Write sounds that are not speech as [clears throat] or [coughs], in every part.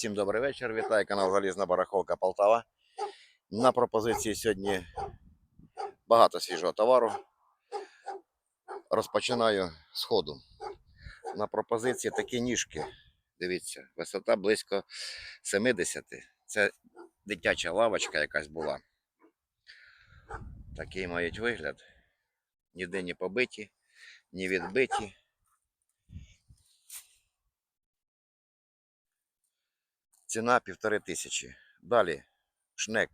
Всім добрий вечір. Вітаю канал Залізна Барахолка Полтава. На пропозиції сьогодні багато свіжого товару. Розпочинаю з ходу. На пропозиції такі ніжки. Дивіться, висота близько 70. Це дитяча лавочка якась була. Такий мають вигляд. Ніде не побиті, ні відбиті. Ціна півтори тисячі. Далі шнек.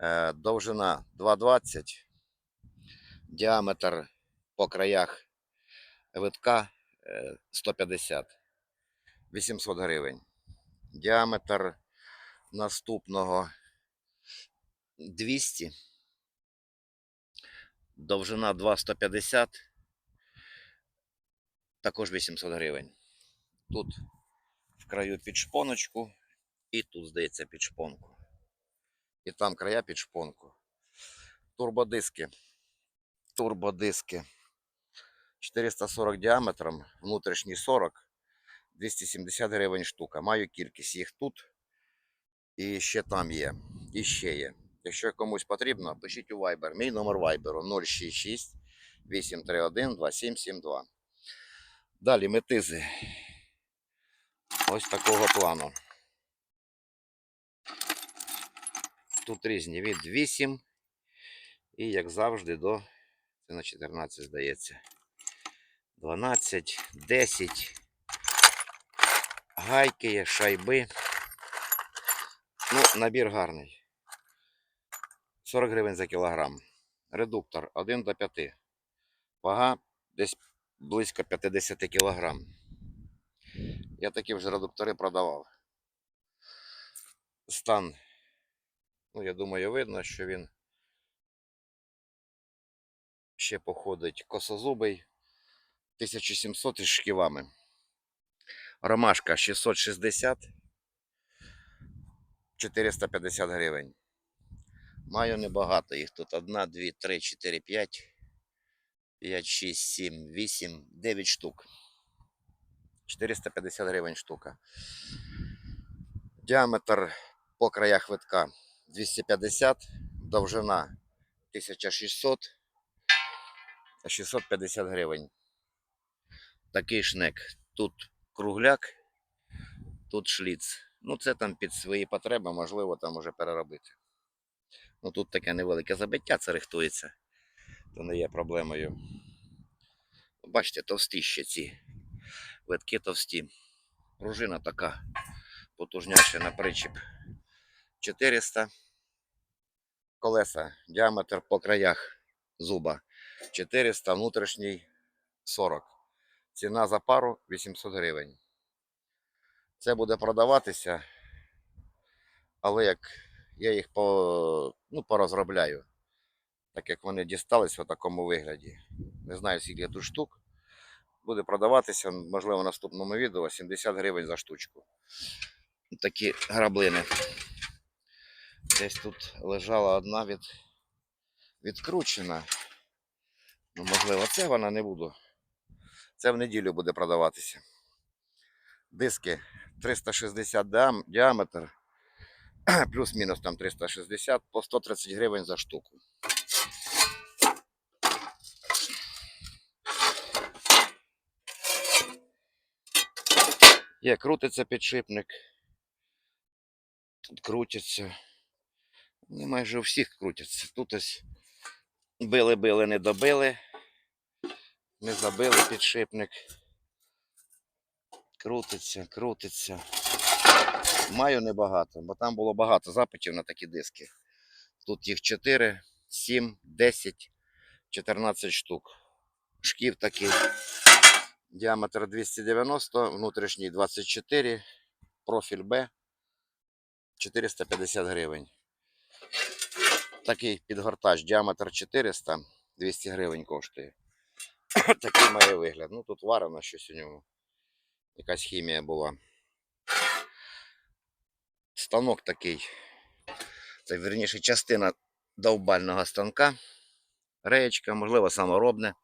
Е, довжина 2,20. Діаметр по краях витка е, 150. 800 гривень. Діаметр наступного 200. Довжина 2,150. Також 800 гривень. Тут краю під шпоночку, і тут, здається, під шпонку. І там края під шпонку. Турбодиски. Турбодиски. 440 діаметром, внутрішній 40, 270 гривень штука. Маю кількість їх тут. І ще там є. І ще є. Якщо комусь потрібно, пишіть у Viber. Мій номер Viber 066 831 2772. Далі метизи. Ось такого плану. Тут різні від 8 і, як завжди, до це на 14, здається. 12, 10. Гайки є, шайби. Ну, набір гарний. 40 гривень за кілограм. Редуктор 1 до 5. Вага десь близько 50 кілограм. Я такі вже редуктори продавав. Стан, ну, я думаю, видно, що він ще походить косозубий. 1700 із шківами. Ромашка 660. 450 гривень. Маю небагато їх тут. 1, 2, 3, 4, 5, 5, 6, 7, 8, 9 штук. 450 гривень штука. Діаметр по краях витка 250, довжина 1600, 650 гривень. Такий шнек. Тут кругляк, тут шліц. Ну, це там під свої потреби, можливо, там уже переробити. Ну тут таке невелике забиття, це рихтується, то не є проблемою. Бачите, товсті ще ці витки товсті. Пружина така потужняша на причіп. 400 колеса, діаметр по краях зуба 400, внутрішній 40. Ціна за пару 800 гривень. Це буде продаватися, але як я їх по, ну, порозробляю, так як вони дістались в такому вигляді. Не знаю, скільки тут штук. Буде продаватися, можливо, в наступному відео 70 гривень за штучку. Такі граблини. Десь тут лежала одна від... відкручена. Ну, можливо, це вона не буду. Це в неділю буде продаватися. Диски 360 діам- діаметр, [clears throat] плюс-мінус там 360 по 130 гривень за штуку. Є, крутиться підшипник. Тут крутяться. Вони майже у всіх крутяться. Тут ось били-били, не добили. Не забили підшипник. Крутиться, крутиться. Маю небагато, бо там було багато запитів на такі диски. Тут їх 4, 7, 10, 14 штук. Шків такий. Діаметр 290, внутрішній 24, профіль Б 450 гривень. Такий підгортач, діаметр 400, 200 гривень коштує. [coughs] Такий має вигляд. Ну тут варено щось у ньому. Якась хімія була. Станок такий. Це вірніше частина довбального станка. Реєчка, можливо, саморобне.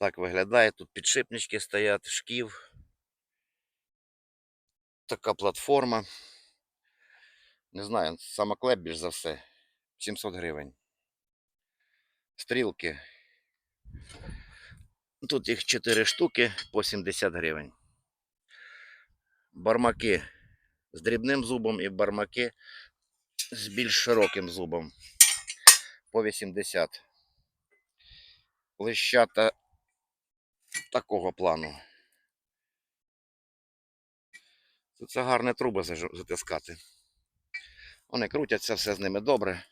Так виглядає. Тут підшипнички стоять, шків. така платформа. Не знаю, самоклеп більш за все. 700 гривень. Стрілки. Тут їх 4 штуки по 70 гривень. Бармаки з дрібним зубом і бармаки з більш широким зубом по 80. Лищата такого плану. Це гарне труби затискати. Вони крутяться, все з ними добре.